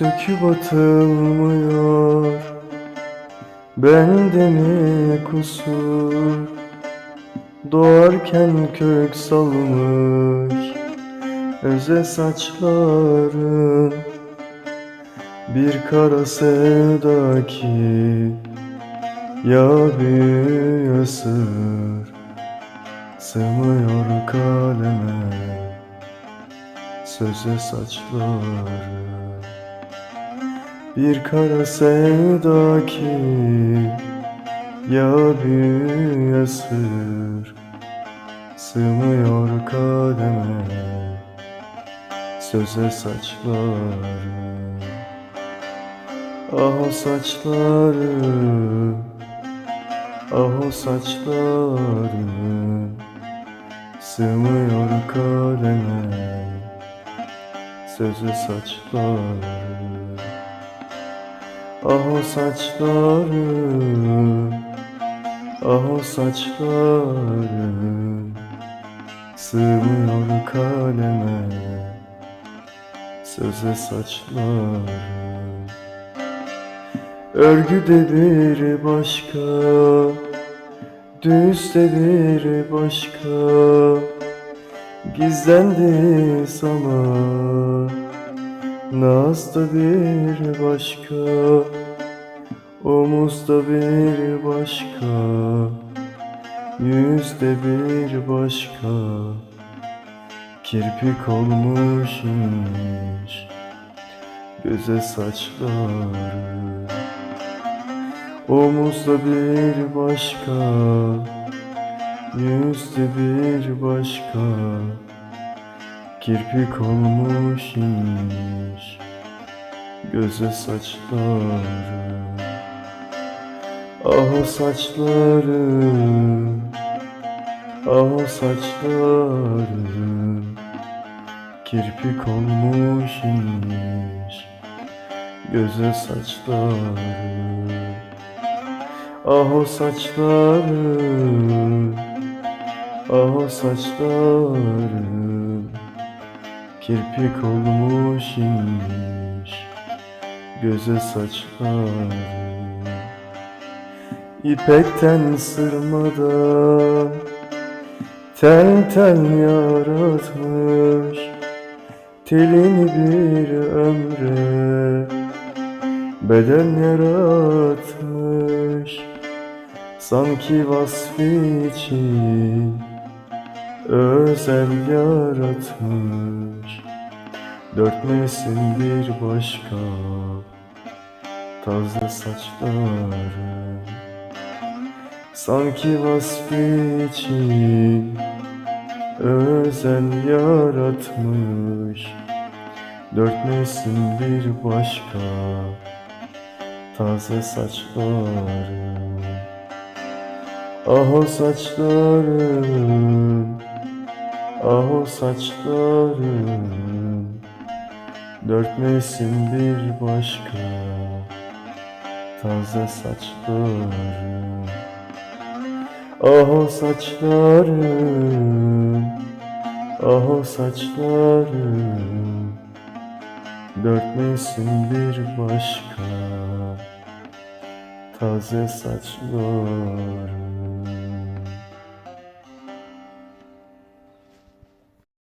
Söküp atılmıyor. Bende mi kusur? Doğarken kök salmış Öze saçların Bir kara sevda ki Ya bir ısır Sığmıyor kaleme Söze saçları Bir kara sevda ki Ya bir esir Sığmıyor kaleme Söze saçları. Ah o saçları Ah o saçları. Sığmıyor kaleme Söze saçları Ah o saçları Ah o saçları Sığmıyor kaleme. Söze saçları Örgüde bir başka Düzde bir başka. Gizlendi sana Nazda bir başka Omuzda bir başka Yüzde bir başka. Kirpik olmuş inmiş Göze saçları. Omuzda bir başka Yüzde bir başka Kirpik olmuş inmiş Göze saçları. Ah o saçları Ah o saçları. Kirpik olmuş inmiş Göze saçları. Ah o saçları Ah o saçları Kirpik olmuş inmiş Göze saçları. İpekten sırmadan Tel tel yaratmış Telini bir ömre Beden yaratmış. Sanki vasfı için Özel yaratmış. Dört mevsim bir başka. Taze saçları. Sanki vasfı için Özel yaratmış. Dört mevsim bir başka. Taze saçları. Ah o saçların Ah o saçların Dört mevsim bir başka Taze saçların Ah o saçların Ah o saçların Dört mevsim bir başka Taze saçların